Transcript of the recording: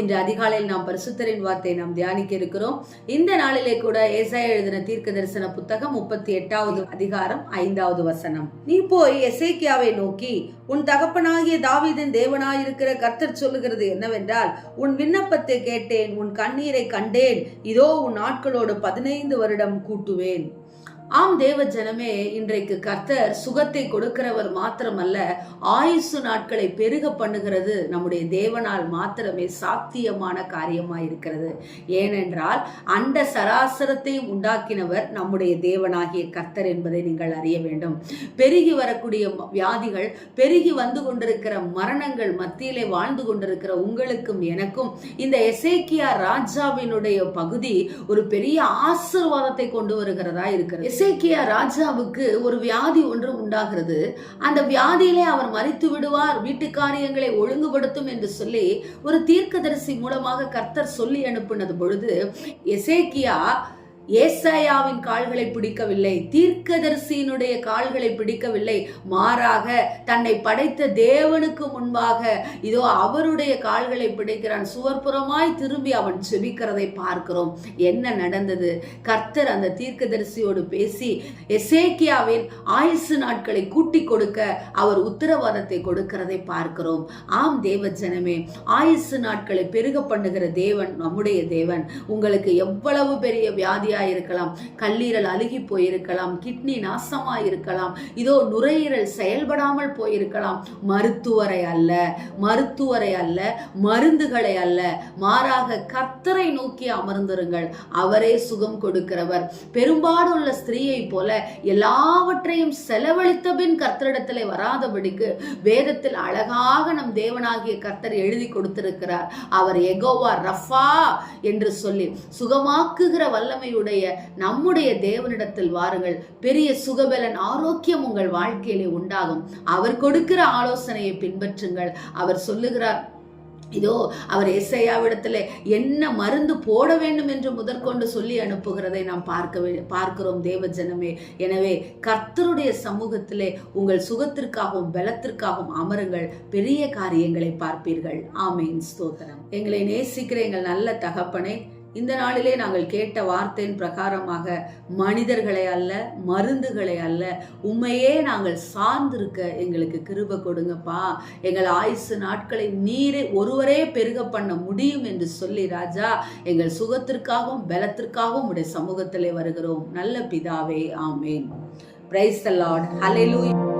இன்று அதிகாலையில் நாம் பரிசுத்தரின் வார்த்தை நாம் தியானிக்க இருக்கிறோம். இந்த நாளிலே கூட ஏசாயா எழுதின தீர்க்க தரிசன புத்தகம் முப்பத்தி எட்டாவது அதிகாரம் ஐந்தாவது வசனம். நீ போய் எசைக்கியாவை நோக்கி உன் தகப்பனாகிய தாவீதின் தேவனாயிருக்கிற கர்த்தர் சொல்லுகிறது என்னவென்றால் உன் விண்ணப்பத்தை கேட்டேன் உன் கண்ணீரை கண்டேன் இதோ உன் நாட்களோடு பதினைந்து வருடம் கூட்டுவேன். ஆம் தேவ ஜனமே இன்றைக்கு கர்த்தர் சுகத்தை கொடுக்கிறவர் மாத்திரமல்ல ஆயுசு நாட்களை பெருக பண்ணுகிறது. நம்முடைய தேவனால் மாத்திரமே சாத்தியமான காரியமாக இருக்கிறது ஏனென்றால் அந்த சராசரத்தையும் உண்டாக்கினவர் நம்முடைய தேவனாகிய கர்த்தர் என்பதை நீங்கள் அறிய வேண்டும். பெருகி வரக்கூடிய வியாதிகள் பெருகி வந்து கொண்டிருக்கிற மரணங்கள் மத்தியிலே வாழ்ந்து கொண்டிருக்கிற உங்களுக்கும் எனக்கும் இந்த எசேக்கியா ராஜாவினுடைய பகுதி ஒரு பெரிய ஆசீர்வாதத்தை கொண்டு வருகிறதா இருக்கிறது. எசேக்கியா ராஜாவுக்கு ஒரு வியாதி ஒன்று உண்டாகிறது. அந்த வியாதியிலே அவர் மறித்து விடுவார் வீட்டு காரியங்களை ஒழுங்குபடுத்தும் என்று சொல்லி ஒரு தீர்க்கதரிசி மூலமாக கர்த்தர் சொல்லி அனுப்பினது பொழுது எசேக்கியா ஏசாயாவின் கால்களை பிடிக்கவில்லை. தீர்க்கதரிசியினுடைய கால்களை பிடிக்கவில்லை. மாறாக தன்னை படைத்த தேவனுக்கு முன்பாக இதோ அவருடைய கால்களை பிடிக்கிறான். சுவர்புறமாய் திரும்பி அவன் செபிக்கிறதை பார்க்கிறோம். என்ன நடந்தது? கர்த்தர் அந்த தீர்க்கதரிசியோடு பேசி எசேக்கியாவின் ஆயுசு நாட்களை கூட்டி கொடுக்க அவர் உத்தரவாதத்தை கொடுக்கிறதை பார்க்கிறோம். ஆம் தேவ ஜனமே ஆயுசு நாட்களை பெருக பண்ணுகிற தேவன் நம்முடைய தேவன். உங்களுக்கு எவ்வளவு பெரிய வியாதியா இருக்கலாம் கல்லீரல் அழுகி போயிருக்கலாம். கிட்னி நாசமா இருக்கலாம் இதோ நுரையீரல் செயல்படாமல் போயிருக்கலாம். மருத்துவரை அல்ல மருத்துவரை அல்ல மருந்துகளை அல்ல. மாறாக கர்த்தரை நோக்கி அமர்ந்திருங்கள். அவரே சுகம் கொடுக்கிறவர். பெரும்பாடுள்ள ஸ்திரீயை போல எல்லாவற்றையும் செலவழித்த பின் கர்த்தரிடத்திலே வராதபடிக்கு வேதத்தில் அழகாக நம் தேவனாகிய கர்த்தர் எழுதி கொடுத்திருக்கிறார். அவர் எகோவா ரஃபா என்று சொல்லி சுகமாக்குகிற வல்லமையுடன் வல்லமையுடைய நம்முடைய தேவனிடத்தில் வாருங்கள். பெரிய சுகபலன் ஆரோக்கியம் உங்கள் வாழ்க்கையிலே உண்டாகும். அவர் கொடுக்கிற ஆலோசனையை பின்பற்றுங்கள். அவர் சொல்லுகிறார் இதோ அவர் ஏசையாவிடத்தில் என்ன மருந்து போட வேண்டும் என்று முதற்கொண்டு சொல்லி அனுப்புகிறதை நாம் பார்க்க பார்க்கிறோம் தேவ ஜனமே எனவே கர்த்தருடைய சமூகத்திலே உங்கள் சுகத்திற்காகவும் பலத்திற்காகவும் அமருங்கள். பெரிய காரியங்களை பார்ப்பீர்கள். ஆமேன். ஸ்தோத்திரம். எங்களை நேசிக்கிற எங்கள் நல்ல தகப்பனை இந்த நாளிலே நாங்கள் கேட்ட வார்த்தையின் பிரகாரமாக மனிதர்களை அல்ல மருந்துகளை அல்ல. உண்மையே நாங்கள் சார்ந்திருக்க எங்களுக்கு கிருப கொடுங்கப்பா. எங்கள் ஆயுசு நாட்களை நீரே ஒருவரே பெருக பண்ண முடியும் என்று சொல்லி ராஜா எங்கள் சுகத்திற்காகவும் பலத்திற்காகவும் உடைய சமூகத்திலே வருகிறோம். நல்ல பிதாவே ஆமேன். Praise the Lord hallelujah